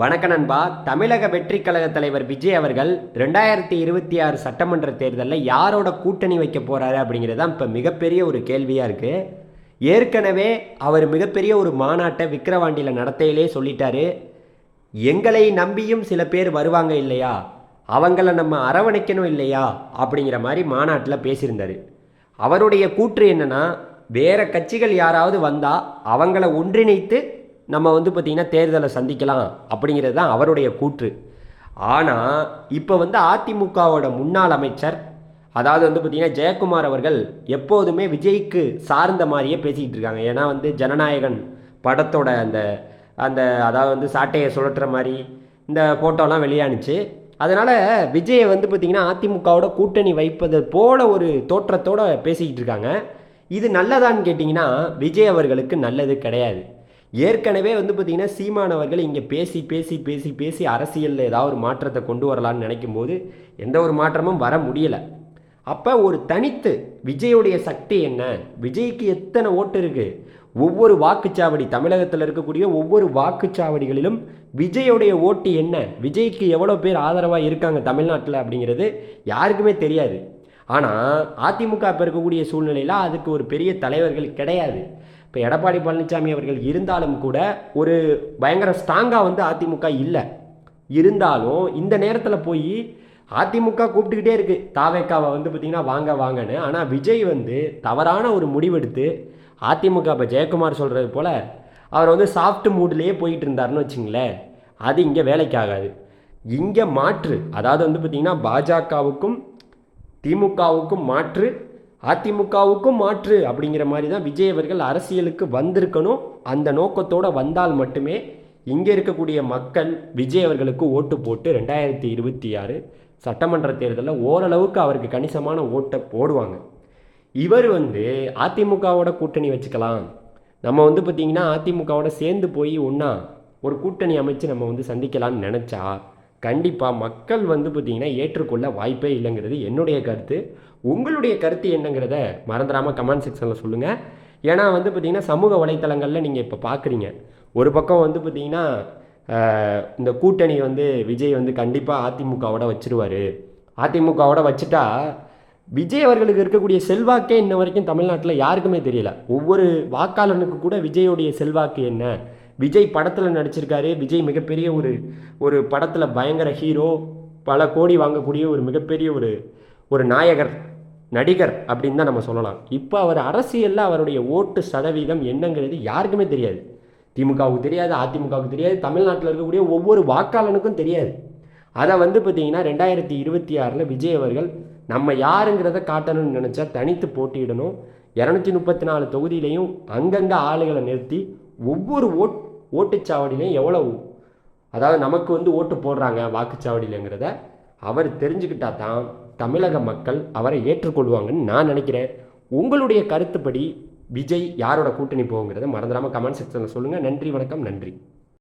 வணக்க நண்பா. தமிழக வெற்றி கழக தலைவர் விஜய் அவர்கள் ரெண்டாயிரத்தி இருபத்தி ஆறு சட்டமன்ற தேர்தலில் யாரோட கூட்டணி வைக்க போகிறாரு அப்படிங்கிறது தான் இப்போ மிகப்பெரிய ஒரு கேள்வியாக இருக்குது ஏற்கனவே அவர் மிகப்பெரிய ஒரு மாநாட்டை விக்கிரவாண்டியில் நடத்தையிலே சொல்லிட்டாரு. எங்களை நம்பியும் சில பேர் வருவாங்க இல்லையா? அவங்கள நம்ம அரவணைக்கணும் இல்லையா? அப்படிங்கிற மாதிரி மாநாட்டில் பேசியிருந்தார். அவருடைய கூற்று என்னன்னா வேறு கட்சிகள் யாராவது வந்தால் அவங்கள ஒன்றிணைத்து நம்ம வந்து பார்த்திங்கன்னா தேர்தலை சந்திக்கலாம் அப்படிங்கிறது தான் அவருடைய கூற்று. ஆனால் இப்போ வந்து அதிமுகவோட முன்னாள் அமைச்சர் அதாவது வந்து பார்த்திங்கன்னா ஜெயக்குமார் அவர்கள் எப்போதுமே விஜய்க்கு சார்ந்த மாதிரியே பேசிக்கிட்டு இருக்காங்க. ஏன்னா வந்து ஜனநாயகன் படத்தோட அந்த அந்த அதாவது வந்து சாட்டையை சுழற்றுற மாதிரி இந்த ஃபோட்டோலாம் வெளியானுச்சு. அதனால் விஜயை வந்து பார்த்திங்கன்னா அதிமுகவோட கூட்டணி வைப்பது போல ஒரு தோற்றத்தோட பேசிக்கிட்டு இருக்காங்க. இது நல்லதான்னு கேட்டிங்கன்னா விஜய் அவர்களுக்கு நல்லது கிடையாது. ஏற்கனவே வந்து பார்த்திங்கன்னா சீமானவர்கள் இங்கே பேசி பேசி பேசி பேசி அரசியலில் ஏதாவது ஒரு மாற்றத்தை கொண்டு வரலான்னு நினைக்கும் போது எந்த ஒரு மாற்றமும் வர முடியலை. அப்போ ஒரு தனித்து விஜயுடைய சக்தி என்ன? விஜய்க்கு எத்தனை ஓட்டு இருக்குது ஒவ்வொரு வாக்குச்சாவடி தமிழகத்தில் இருக்கக்கூடிய ஒவ்வொரு வாக்குச்சாவடிகளிலும் விஜயுடைய ஓட்டு என்ன? விஜய்க்கு எவ்வளோ பேர் ஆதரவாக இருக்காங்க தமிழ்நாட்டில் அப்படிங்கிறது யாருக்குமே தெரியாது. ஆனால் அதிமுக இப்போ இருக்கக்கூடிய சூழ்நிலையில் அதுக்கு ஒரு பெரிய தலைவர்கள் கிடையாது. இப்போ எடப்பாடி பழனிசாமி அவர்கள் இருந்தாலும் கூட ஒரு பயங்கர ஸ்ட்ராங்காக வந்து அதிமுக இல்லை. இருந்தாலும் இந்த நேரத்தில் போய் அதிமுக கூப்பிட்டுக்கிட்டே இருக்குது தாவேக்காவை வந்து பார்த்திங்கன்னா வாங்க வாங்கன்னு. ஆனால் விஜய் வந்து தவறான ஒரு முடிவெடுத்து அதிமுக இப்போ ஜெயக்குமார் சொல்கிறது போல் அவர் வந்து சாஃப்ட் மூட்லேயே போயிட்டு இருந்தாருன்னு வச்சுங்களேன். அது இங்கே வேலைக்கு ஆகாது இங்கே மாற்று. அதாவது வந்து பார்த்திங்கன்னா பாஜகவுக்கும் திமுகவுக்கும் மாற்று. அதிமுகவுக்கும் மாற்று அப்படிங்கிற மாதிரி தான் விஜய் அவர்கள் அரசியலுக்கு வந்திருக்கணும். அந்த நோக்கத்தோடு வந்தால் மட்டுமே இங்கே இருக்கக்கூடிய மக்கள் விஜய் அவர்களுக்கு ஓட்டு போட்டு ரெண்டாயிரத்தி இருபத்தி ஆறு சட்டமன்ற தேர்தலில் ஓரளவுக்கு அவருக்கு கணிசமான ஓட்டை போடுவாங்க இவர் வந்து அதிமுகவோட கூட்டணி வச்சுக்கலாம். நம்ம வந்து பார்த்திங்கன்னா அதிமுகவோட சேர்ந்து போய் ஒன்றா ஒரு கூட்டணி அமைச்சு நம்ம வந்து சந்திக்கலாம்னு நினச்சா கண்டிப்பாக மக்கள் வந்து பார்த்திங்கன்னா ஏற்றுக்கொள்ள வாய்ப்பே இல்லைங்கிறது என்னுடைய கருத்து. உங்களுடைய கருத்து என்னங்கிறத மறந்துடாமல் கமெண்ட் செக்ஷனில் சொல்லுங்கள் ஏன்னா வந்து பார்த்திங்கன்னா சமூக வலைத்தளங்களில் நீங்கள் இப்போ பார்க்குறீங்க ஒரு பக்கம் வந்து பார்த்திங்கன்னா இந்த கூட்டணி வந்து விஜய் வந்து கண்டிப்பாக அதிமுகவோட வச்சுருவார். அதிமுகவோட வச்சுட்டா விஜய் அவர்களுக்கு இருக்கக்கூடிய செல்வாக்கே இன்ன வரைக்கும் தமிழ்நாட்டில் யாருக்குமே தெரியல. ஒவ்வொரு வாக்காளனுக்கு கூட விஜயோடைய செல்வாக்கு என்ன? விஜய் படத்தில் நடிச்சிருக்காரு. விஜய் மிகப்பெரிய ஒரு ஒரு படத்தில் பயங்கர ஹீரோ பல கோடி வாங்கக்கூடிய ஒரு மிகப்பெரிய ஒரு ஒரு நாயகர் நடிகர் அப்படின்னு தான் நம்ம சொல்லலாம். இப்போ அவர் அரசியலில் அவருடைய ஓட்டு சதவீதம் என்னங்கிறது யாருக்குமே தெரியாது. திமுகவுக்கு தெரியாது அதிமுகவுக்கு தெரியாது தமிழ்நாட்டில் இருக்கக்கூடிய ஒவ்வொரு வாக்காளனுக்கும் தெரியாது. அதை வந்து பார்த்தீங்கன்னா ரெண்டாயிரத்தி இருபத்தி ஆறில் விஜய் அவர்கள் நம்ம யாருங்கிறத காட்டணும்னு நினச்சா தனித்து போட்டியிடணும். இரநூத்தி முப்பத்தி நாலு தொகுதியிலையும் அங்கங்கே ஆளுகளை நிறுத்தி ஒவ்வொரு ஓட் ஓட்டுச்சாவடியிலையும் எவ்வளோ அதாவது நமக்கு வந்து ஓட்டு போடுறாங்க வாக்குச்சாவடியிலங்கிறத அவர் தெரிஞ்சுக்கிட்டா தான் தமிழக மக்கள் அவரை ஏற்றுக்கொள்வாங்கன்னு நான் நினைக்கிறேன். உங்களுடைய கருத்துப்படி விஜய் யாரோட கூட்டணி போகுங்கிறத மறந்துடாமல் கமெண்ட் செக்ஷனில் சொல்லுங்கள் நன்றி வணக்கம் நன்றி.